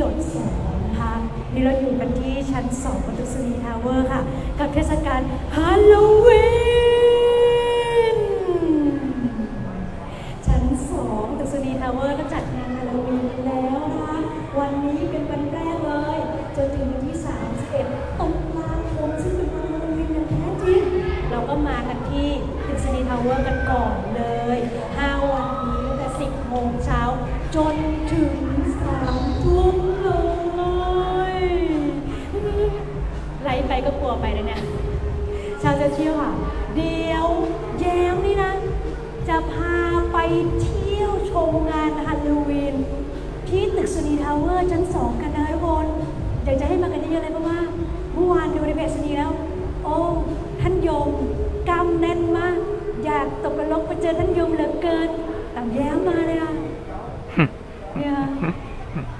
หยดสองนะคะนี่เราอยู่กันที่ชั้นสองของตึกสนีทาวเวอร์ค่ะ กับเทศกาลฮาโลวีน อท่านยมเหลือเกินต่างแย้มมาเลยอะเนี่ย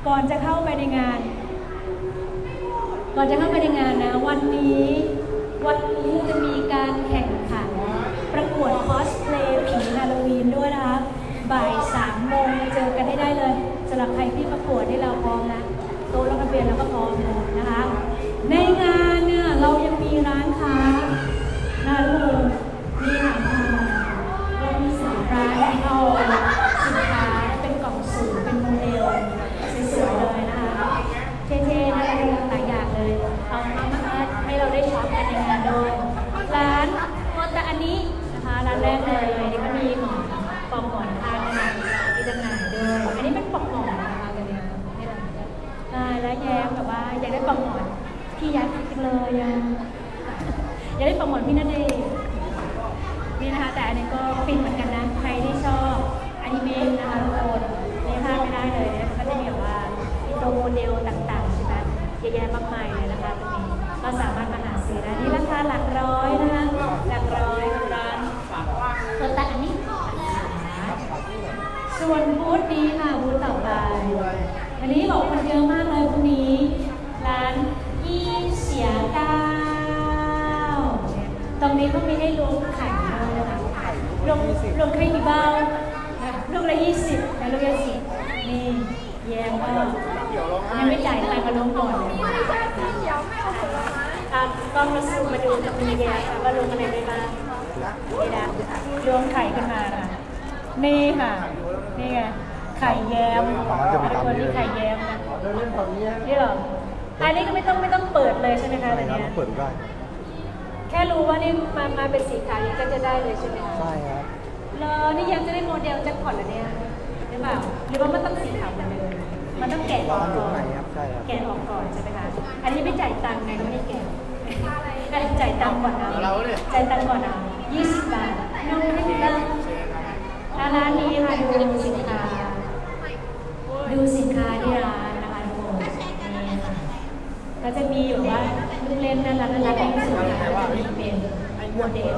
ก่อนจะเข้าไปในงาน ก่อนจะเข้าไปในงานนะ วันนี้วันนี้จะมีการแข่งขัน ประกวดคอสเพลย์ผีฮาโลวีนด้วยนะคะบ่ายสามโมงเจอกันให้ได้เลยสำหรับใครที่ประกวดที่เราพร้อมนะโต๊ะลงทะเบียนเราก็พร้อมหมดนะคะ ในงานเนี่ยเรายังมีร้านค้าากมายเลยนะคะตรงนี้ก็สามารถมาหาซื้อได้นี่ราคาหลักร้อยนะคะหลักร้อยร้านเปิดตัดอันนี้ส่วนบูธนี้ค่ะบูธต่อไปอันนี้บอกคนเยอะมากเลยพรุ่งนี้ร้านยี่เสียเก้าตรงนี้ก็มีให้ล้วงไข่ด้วยนะคะลงลงไข่กี่เบ้าลูกละยี่สิบนะลูกละสิบนี่แยมก็ ยังไม่จ่ายตังค์มาลงก่อนเลยอะกล้องมาซูมมาดูกับมีแยมค่ะว่าลงอะไรได้บ้างนี่นะล้วงไข่ขึ้นมาค่ะ นี่ค่ะ นี่ไง ไข่แยมทุกคนนี่ไข่แยมนะนี่เหรอ อันนี้ก็ไม่ต้องไม่ต้องเปิดเลยใช่ไหมคะตอนเนี้ยเปิดได้ แค่รู้ว่านี่มามาเป็นสีขาวนี้ก็จะได้เลยใช่ไหมคะใช่ครับแล้วนี่ยังจะได้โมเดลแจ็คพอตเหรอเนี่ยหรือเปล่าหรือว่ามันต้องสีขาวเหมือนเดิม มันต้องแกะออกอยู่ก่อไหนนครับใช่ครับแกะออกก่อนใช่ไหมคะ อันนี้ไม่จ่ายตังค์ไงไม่ได้แกะได้จ่ายตังค์ก่อนนะจ่ายตังค์ก่อนนะ20บาทน้องไม่ได้ตังค์ร้านนี้ค่ะดูสินค้า ดูสินค้าที่ร้านนะคะทุกคนนี่ค่ะก็จะมีแบบว่าลูกเล่นน่ารักน่ารักที่สุดนะคะก็จะมีเป็นโมเดล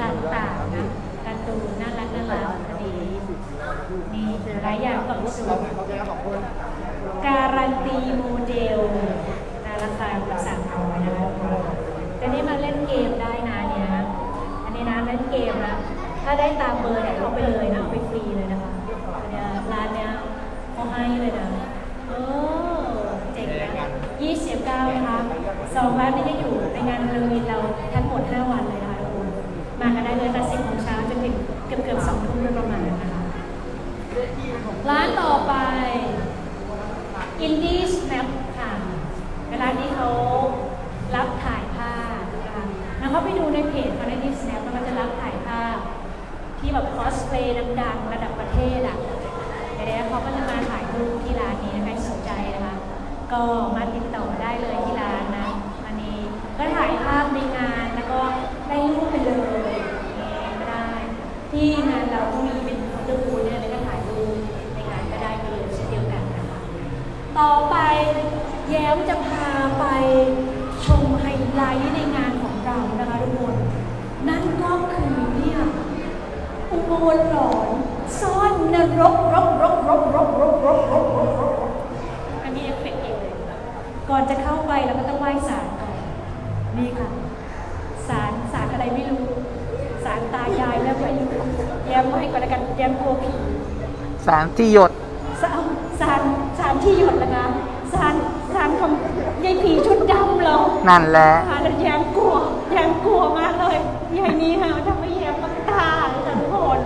ต่างๆนะการ์ตูนน่ารักน่ารักอันนี้นี่ห ลายอย่างกล่องสุ่มการันตีโมเดลนะราคาแบบสามร้อยนะคะแต่นี่มาเล่นเกมได้นะเนี่ยนะอันนี้นะเล่นเกมนะถ้าได้ตามเบอร์เนี่ยลบไปเลยนะเอาไปฟรีเลยนะคะอันเนี้ยร้านเนี้ยเขาให้เลยนะเออเจ๋งนะยี่สิบเก้านะคะสองร้านนี้จะอยู่ในงานฮาโลวีนเราทั้งหมด5วันเลยนะคะทุกคนมากันได้เลยแต่สิบโมงเช้าจนถึงเกือบเกือบสองทุ่มโดยประมาณ ร้านต่อไป Indie Snap ค่ะร้านนี้เขารับถ่ายภาพนะคะแล้วเขาไปดูในเพจของ Indie Snap แล้วก็จะรับถ่ายภาพ ที่แบบคอสเพลย์ดังๆระดับประเทศอะเดี๋ยวเขาก็จะมาถ่ายรูปที่ร้านนี้นะคะใครสนใจนะคะ ก็มาติดต่อได้เลยที่ร้านนะอันนี้ก็ถ่ายภาพในงานแล้วก็ได้รูปไปเลยนี่ก็ได้ ที่งานเราก็มีเป็นฟอโต้บูธเนี่ยแล้วก็ถ่ายรูปในงานก็ได้ไปเลยเช่นเดียวกันนะคะ ต่อไป แย้มจะพาไปชมไฮไลท์ในงานของเรานะคะทุกคนนั่นก็คือเนี่ยอุโมงค์หลอนซ่อนนรกรกรกรกรกรกรกรกรกรกอันนี้เอฟเฟกต์เองเลยก่อนจะเข้าไปเราก็ต้องไหว้ศาลก่อนนี่ค่ะศาลศาลอะไรไม่รู้ศาลตายายแล้วไม่รู้แย้มไหว้ก่อนแล้วกันแย้มกลัวผีสารที่หยด นั่นแหละค่ะแล้วแยมกลัวแยมกลัวมากเลยยายนี้ค่ะทำให้แยมต้องตายค่ะทุกคน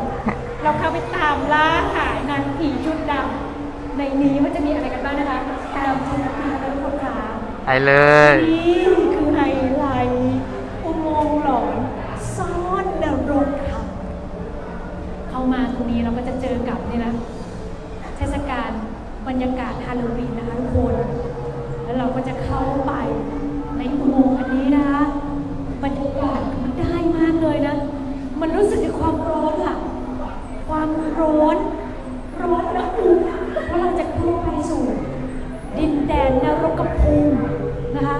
เราเข้าไปตามล่าหานางผีชุดดำในนี้มันจะมีอะไรกันบ้างนะคะตามชมนะคะทุกคนค่ะไปเลยนี่คือไฮไลท์อุโมงค์หลอนซ่อนนรกค่ะเข้ามาตรงนี้เราก็จะเจอกับนี่นะเทศกาลบรรยากาศฮาโลวีนนะคะทุกคน แล้วเราก็จะเข้าไป ในอุโมงค์อันนี้นะคะบรรยากาศมันได้มากเลยนะ มันรู้สึกถึงความร้อนค่ะ ความร้อน ร้อนระอุเพราะเราจะพุ่งไปสู่ ดินแดนนรกภูมินะคะ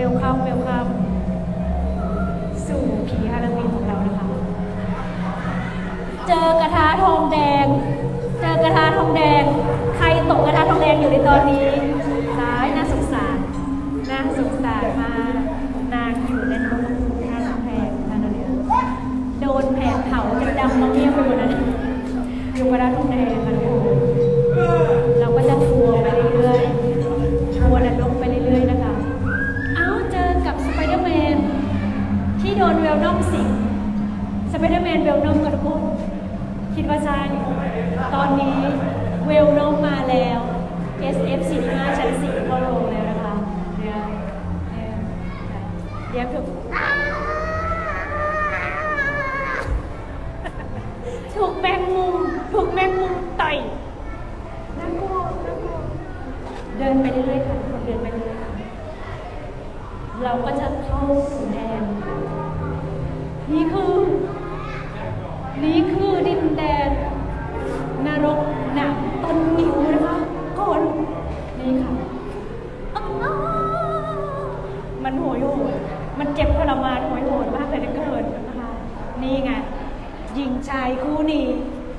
เวลคัมเวลคัมสู่ผีฮาโลวีนของเรานะคะ เจอกระทะทองแดง เจอกระทะทองแดง ใครตกกระทะทองแดงอยู่ในตอนนี้ร้ายน่าสงสารน่าสงสารมากนางอยู่ในโรงท่าแพงท่านเนี่ยโดนแผงเผาจนดำมาเมี่ยมไปหมดแล้ว เดี๋ยวถูกถูกแมงมุม ถูกแมงมุมต่อยน่ากลัวน่ากลัวเดินไปเรื่อยๆค่ะคนเดินไปเรื่อยๆค่ะเราก็จะเข้าสู่แดน นี่คือ นี่คือดินแดน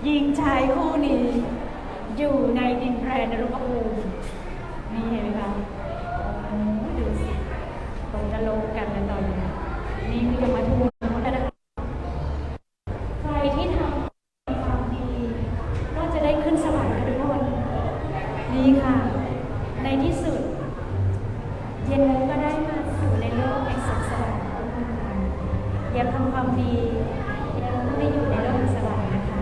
หญิงชายคู่นี้ อยู่ในดินแดนนรกภูมินี่เห็นไหมคะดูสิตรงจะลงกันนะตอนนี้นี่คือยมทูตนะคะ ใครที่ทำความดีก็จะได้ขึ้นสวรรค์กันทุกคนนี่ค่ะ ในที่สุด เย็นก็ได้มาสู่ในโลกแห่งสุขสวรรค์แย้มทำความดีแย้มไม่ได้อยู่ในโลกแห่งสวรรค์นะคะ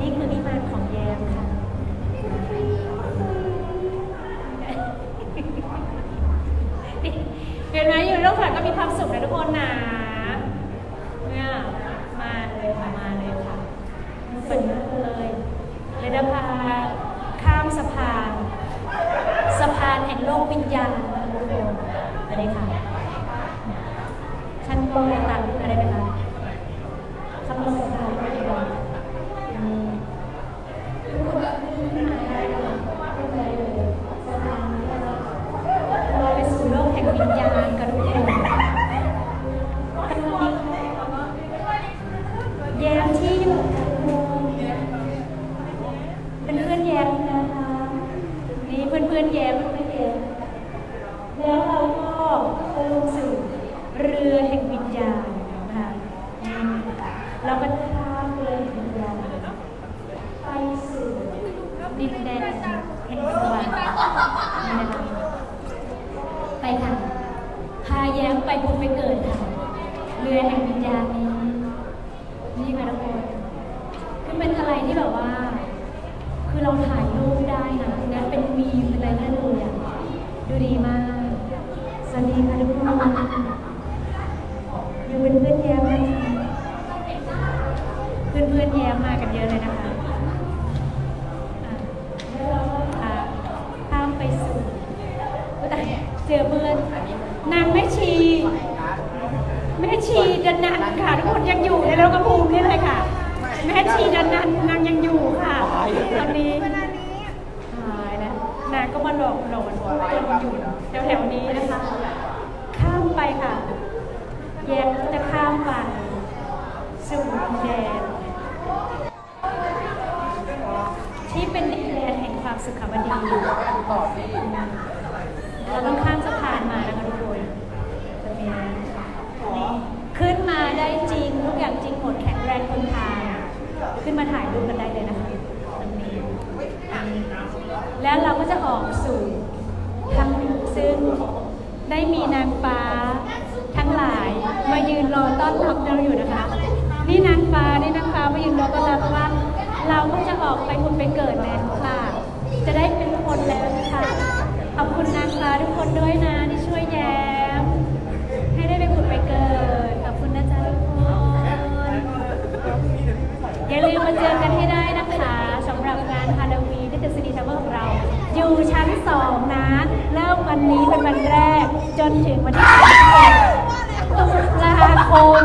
นี่คือนิมานของแย้มค่ะ เห็นไหมอยู่ในโลกสวรรค์ก็มีความสุขนะทุกคนนะ เนี่ยมาเลยค่ะมาเลยค่ะฝนเลยเลยจะพาข้ามสะพาน สะพานแห่งโลกวิญญาณไปเลยค่ะ ชั้นโปรยตันอะไรไหมคะคำลงค่ะอืมเราไปสู่โลกแห่งวิญญาณกันทุกคนแยมที่อยู่กับวงเป็นเพื่อนแยมนะคะนี่เพื่อนเพื่อนๆแยม ไปบุญไปเกิดค่ะเรือแห่งวิญญาณนี้นี่ค่ะทุกคนคือเป็นอะไรที่แบบว่า คือเราถ่ายรูปได้นะนั้นเป็นมีมเป็นอะไรน่าดูอย่างดูดีมากสวัสดีค่ะทุกคนยังเป็นเพื่อนแย้มนะคะเพื่อนเพื่อนแย้มมากันเยอะเลยนะคะตามไปสู่แต่เจอเพื่อนนางไม่ชี ค่ะทุกคนยังอยู่ในโลกภูมินี่เลยค่ะ แม่ชีดันนันนางยังอยู่ค่ะตอนนี้หายแล้วนางก็มาหลอกหลอนจนอยู่แถวๆนี้นะคะ ข้ามไปค่ะ แยกจะข้ามไปสู่ดินแดนที่เป็นดินแดนแห่งความสุขบดีเราต้องข้ามสะพานมานะคะทุกคนจะมีนี่ ขึ้นมาได้จริงทุกอย่างจริงหมดแข็งแรงทนทานขึ้นมาถ่ายรูปกันได้เลยนะคะตรงนี้แล้วเราก็จะออกสู่ทางซึ่งได้มีนางฟ้าทั้งหลายมายืนรอต้อนรับเราอยู่นะคะ นี่นางฟ้านี่นางฟ้ามายืนรอต้อนรับว่า เราก็จะออกไปคุณไปเกิดแล้วค่ะ จะได้เป็นคนแล้วค่ะขอบคุณนางฟ้าทุกคนด้วยนะที่ วันนี้เป็นวันแรก จนถึงวันที่31ตุลาคม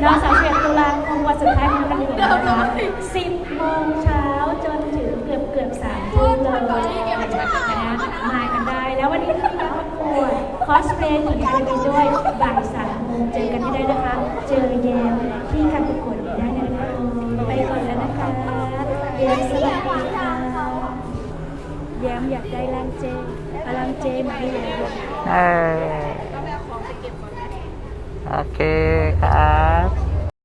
เนาะ31ตุลาคมวันสุดท้ายของการเรียนนะคะ10โมงเช้าจนถึงเกือบเกือบ3ทุ่มเลยนะมากันได้ แล้ววันนี้จะมีการประกวดคอสเพลย์หญิงฮาโลวีนด้วยบ่ายสามโมงเจอกันได้นะคะ เจอแยมที่การประกวดได้เลยนะคะไปก่อนแล้วนะคะแยมสวัสดีค่ะแยมอยากได้ร่างเจ เอาร่างเจมาให้แยมเออโอเคครับ